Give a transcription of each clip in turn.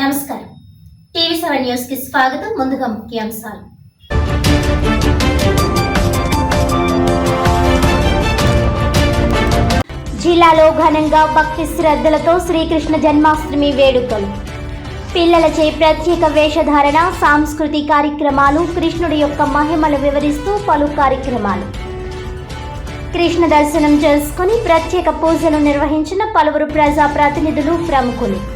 నమస్కారం. TV seven న్యూస్కి స్వాగతం. ముందుగా ముఖ్యాంశాలు. జిల్లాలో ఘనంగా భక్తి శ్రద్ధలతో శ్రీకృష్ణ జన్మాష్టమి వేడుకలు. పిల్లలచే ప్రత్యేక వేషధారణ సాంస్కృతిక కార్యక్రమాలు కృష్ణుడి యొక్క మహిమలు వివరిస్తూ పలు కార్యక్రమాలు. కృష్ణ దర్శనం చేసుకుని ప్రత్యేక పూజలు నిర్వహించిన పలువురు ప్రజా ప్రతినిధులు ప్రముఖులు.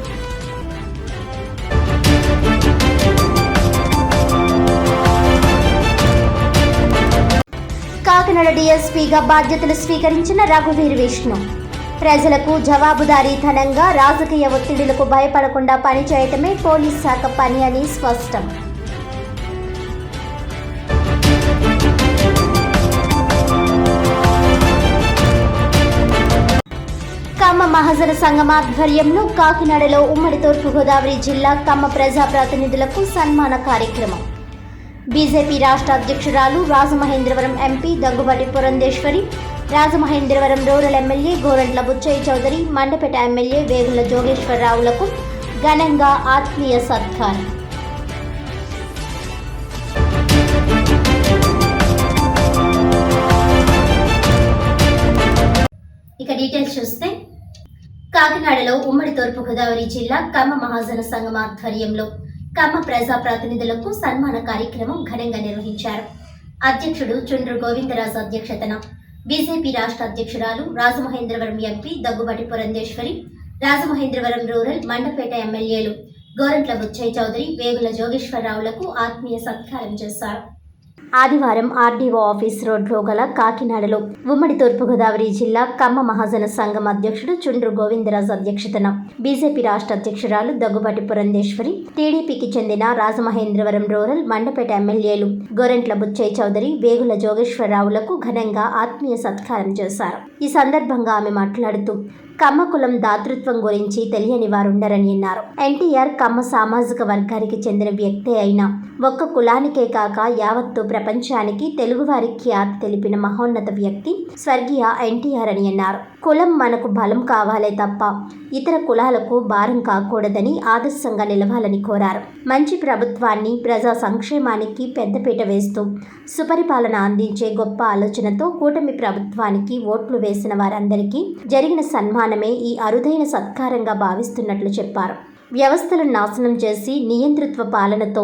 కాకినాడ డీఎస్పీగా బాధ్యతలు స్వీకరించిన రఘువీర్ విష్ణు. ప్రజలకు జవాబుదారీతనంగా రాజకీయ ఒత్తిడులకు భయపడకుండా పనిచేయటమే పోలీస్ శాఖ పని అని స్పష్టం. కమ్మ మహాజన సంఘం ఆధ్వర్యంలో కాకినాడలో ఉమ్మడి తూర్పుగోదావరి జిల్లా కమ్మ ప్రజా ప్రతినిధులకు సన్మాన కార్యక్రమం. బీజేపీ రాష్ట్ర అధ్యక్షురాలు Rajamahendravaram MP Daggubati Purandeswari Rajamahendravaram rural MLA Gorantla Buchaiah Chowdary Mandapeta MLA Vegulla జోగేశ్వరరావులకు ఘనంగా ఆత్మీయ సత్కారం. ఇక డీటెయిల్స్ చూస్తే కాకినాడలో ఉమ్మడి తూర్పుగోదావరి జిల్లా కమ్మ మహాజన సంఘం ఆధ్వర్యంలో కమ్మ ప్రజా ప్రతినిధులకు సన్మాన కార్యక్రమం ఘనంగా నిర్వహించారు. అధ్యక్షుడు చుండ్రు గోవిందరాజు అధ్యక్షతన బీజేపీ రాష్ట్ర అధ్యక్షురాలు రాజమహేంద్రవరం ఎంపీ దగ్గుబాటి పురంధేశ్వరి రాజమహేంద్రవరం రూరల్ మండపేట ఎమ్మెల్యేలు గోరంట్ల బుచ్చయ్య చౌదరి వేగుల జోగేశ్వరరావులకు ఆత్మీయ సత్కారం చేశారు. ఆదివారం ఆర్డీఓ ఆఫీస్ రోడ్లో గల కాకినాడలో ఉమ్మడి తూర్పుగోదావరి జిల్లా కమ్మ మహాజన సంఘం అధ్యక్షుడు చుండ్రు గోవిందరాజు అధ్యక్షతన బీజేపీ రాష్ట్ర అధ్యక్షురాలు దగ్గుబాటి పురంధేశ్వరి టీడీపీకి చెందిన రాజమహేంద్రవరం రూరల్ మండపేట ఎమ్మెల్యేలు గోరెంట్ల బుచ్చయ్య చౌదరి వేగుల జోగేశ్వరరావులకు ఘనంగా ఆత్మీయ సత్కారం చేశారు. ఈ సందర్భంగా ఆమె మాట్లాడుతూ కమ్మ కులం దాతృత్వం గురించి తెలియని వారుండరని అన్నారు. ఎన్టీఆర్ కమ్మ సామాజిక వర్గానికి చెందిన వ్యక్తే అయినా ఒక్క కులానికే కాక యావత్తు ప్రపంచానికి తెలుగువారి ఖ్యాతి తెలిపిన మహోన్నత వ్యక్తి స్వర్గీయ ఎన్టీఆర్ అని అన్నారు. కులం మనకు బలం కావాలే తప్ప ఇతర కులాలకు భారం కాకూడదని ఆదర్శంగా నిలవాలని కోరారు. మంచి ప్రభుత్వాన్ని ప్రజా సంక్షేమానికి పెద్దపీట వేస్తూ సుపరిపాలన అందించే గొప్ప ఆలోచనతో కూటమి ప్రభుత్వానికి ఓట్లు వేసిన వారందరికీ జరిగిన సన్మానం సన్మానమే ఈ అరుదైన సత్కారంగా భావిస్తున్నట్లు చెప్పారు. వ్యవస్థలను నాశనం చేసి నియంతృత్వ పాలనతో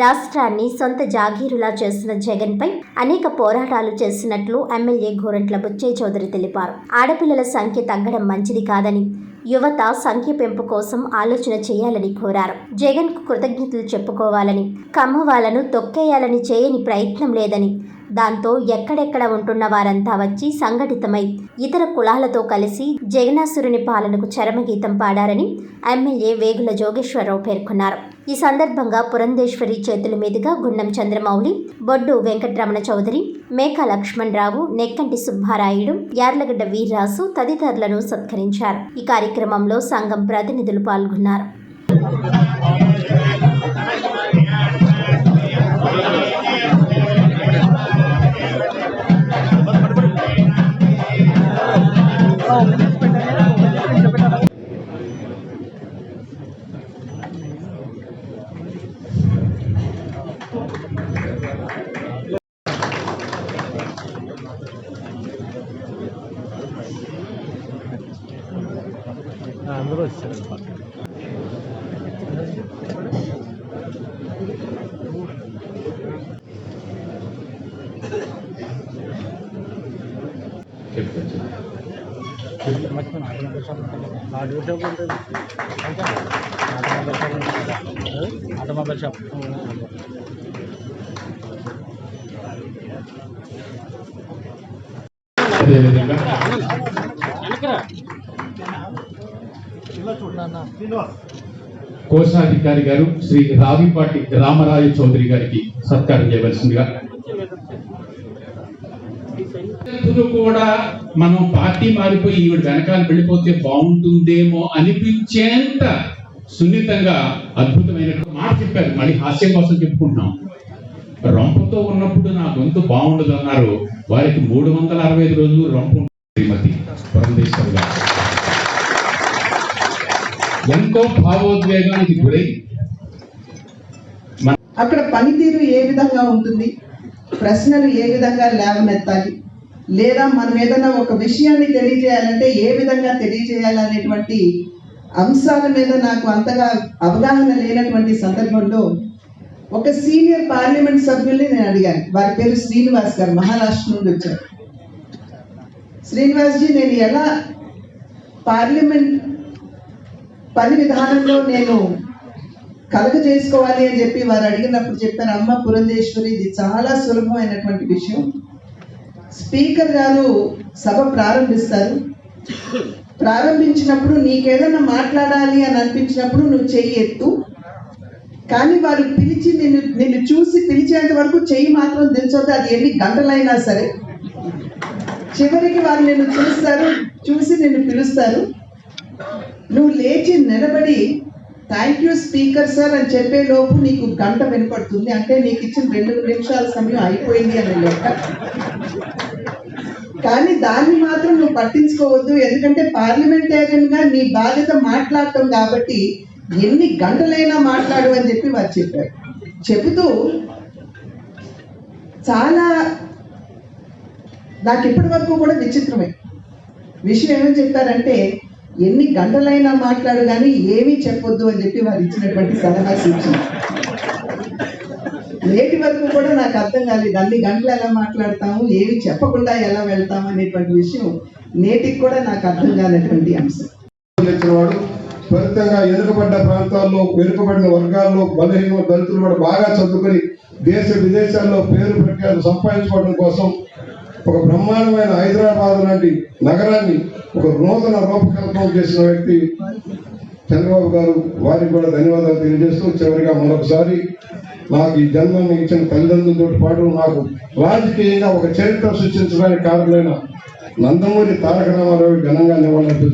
రాష్ట్రాన్ని సొంత జాగీరులా చేసిన జగన్పై అనేక పోరాటాలు చేసినట్లు ఎమ్మెల్యే గోరంట్ల బుచ్చయ్య చౌదరి తెలిపారు. ఆడపిల్లల సంఖ్య తగ్గడం మంచిది కాదని యువత సంఖ్య పెంపు కోసం ఆలోచన చేయాలని కోరారు. జగన్కు కృతజ్ఞతలు చెప్పుకోవాలని కమ్మవాలను తొక్కేయాలని చేయని ప్రయత్నం లేదని దాంతో ఎక్కడెక్కడ ఉంటున్న వారంతా వచ్చి సంఘటితమై ఇతర కులాలతో కలిసి జగనాసురుని పాలనకు చరమగీతం పాడారని ఎమ్మెల్యే వేగుల జోగేశ్వరరావు పేర్కొన్నారు. ఈ సందర్భంగా పురంధేశ్వరి చేతుల మీదుగా గుండం చంద్రమౌళి బొడ్డు వెంకటరమణ చౌదరి మేకా లక్ష్మణరావు నెక్కంటి సుబ్బారాయుడు యార్లగడ్డ వీర్రాసు తదితరులను సత్కరించారు. ఈ కార్యక్రమంలో సంఘం ప్రతినిధులు పాల్గొన్నారు. అందరూ వచ్చారు ఆటోమొబైల్ షాప్ ఉంటుంది ఆటోమొబైల్ షాప్ ఉంటుంది ఆటోమొబైల్ షాప్ అదేవిధంగా కోశాధికారి గారు శ్రీ రావిపాటి రామరాయ చౌదరి గారికి సత్కారం చేయవలసిందిగా. కూడా మనం పార్టీ మారిపోయి ఈవిడ వెనకాల వెళ్ళిపోతే బాగుంటుందేమో అనిపించేంత సున్నితంగా అద్భుతమైన మాట చెప్పారు. మళ్ళీ హాస్యం కోసం చెప్పుకుంటున్నాం. రొంపతో ఉన్నప్పుడు నా గొంతు బాగుండదు అన్నారు వారికి మూడు వందల అరవై ఐదు రోజులు రొంపు ఉంటుంది శ్రీమతి. పురంధేశ్వరి గారు. ఎంతో భావోద్వేగానికి గురై అక్కడ పనితీరు ఏ విధంగా ఉంటుంది? ప్రశ్నలు ఏ విధంగా లేవనెత్తాలి? లేదా మనం ఏదైనా ఒక విషయాన్ని తెలియజేయాలంటే ఏ విధంగా తెలియజేయాలనేటువంటి అంశాల మీద నాకు అంతగా అవగాహన లేనటువంటి సందర్భంలో ఒక సీనియర్ పార్లమెంట్ సభ్యుల్ని నేను అడిగాను. వారి పేరు శ్రీనివాస్ గారు మహారాష్ట్ర నుండి వచ్చారు. శ్రీనివాస్ జీ నేను ఎలా పార్లమెంట్ పని విధానంలో నేను కలగ చేసుకోవాలి అని చెప్పి వారు అడిగినప్పుడు చెప్పారు అమ్మ పురంధేశ్వరి ఇది చాలా సులభమైనటువంటి విషయం. స్పీకర్ గారు సభ ప్రారంభిస్తారు. ప్రారంభించినప్పుడు నీకేదన్నా మాట్లాడాలి అని అనిపించినప్పుడు నువ్వు చెయ్యి ఎత్తు. కానీ వారు పిలిచి నిన్ను నిన్ను చూసి పిలిచేంత వరకు చెయ్యి మాత్రం దించొద్దు అది ఎన్ని గంటలైనా సరే. చివరికి వారు నిన్ను చూస్తారు చూసి నిన్ను పిలుస్తారు. నువ్వు లేచి నిలబడి థ్యాంక్ యూ స్పీకర్ సార్ అని చెప్పే లోపు నీకు గంట వినపడుతుంది. అంటే నీకు ఇచ్చిన రెండు నిమిషాల సమయం అయిపోయింది అని లెక్క. కానీ దాన్ని మాత్రం నువ్వు పట్టించుకోవద్దు. ఎందుకంటే పార్లమెంటేరియన్గా నీ బాధ్యత మాట్లాడటం కాబట్టి ఎన్ని గంటలైనా మాట్లాడు అని చెప్పి వారు చెప్పారు. చెబుతూ చాలా నాకు ఇప్పటి వరకు కూడా విచిత్రమే. విషయం ఏమని చెప్పారంటే ఎన్ని గంటలైనా మాట్లాడు కానీ ఏమీ చెప్పొద్దు అని చెప్పి వారు ఇచ్చినటువంటి సలహా సూచన. నేటి వరకు కూడా నాకు అర్థం కాలేదు అన్ని గంటలు ఎలా మాట్లాడతాము ఏమి చెప్పకుండా ఎలా వెళ్తాము అనేటువంటి విషయం నేటికి కూడా నాకు అర్థం కానటువంటి అంశం. ఇచ్చిన వాడు ఫలితంగా వెనుకబడ్డ ప్రాంతాల్లో వెనుకబడిన వర్గాల్లో బలహీన దళితులు కూడా బాగా చదువుకొని దేశ విదేశాల్లో పేరు ప్రఖ్యాతులు సంపాదించుకోవడం కోసం ఒక బ్రహ్మాండమైన హైదరాబాద్ లాంటి నగరాన్ని ఒక నూతన రూపకల్పన చేసిన వ్యక్తి చంద్రబాబు గారు వారికి కూడా ధన్యవాదాలు తెలియజేస్తూ చివరిగా మరొకసారి నాకు ఈ జన్మని ఇచ్చిన తల్లిదండ్రులతో పాటు నాకు రాజకీయంగా ఒక చరిత్ర సృష్టించడానికి కారణమైన నందమూరి తారక రామారావు ఘనంగా నివాళులు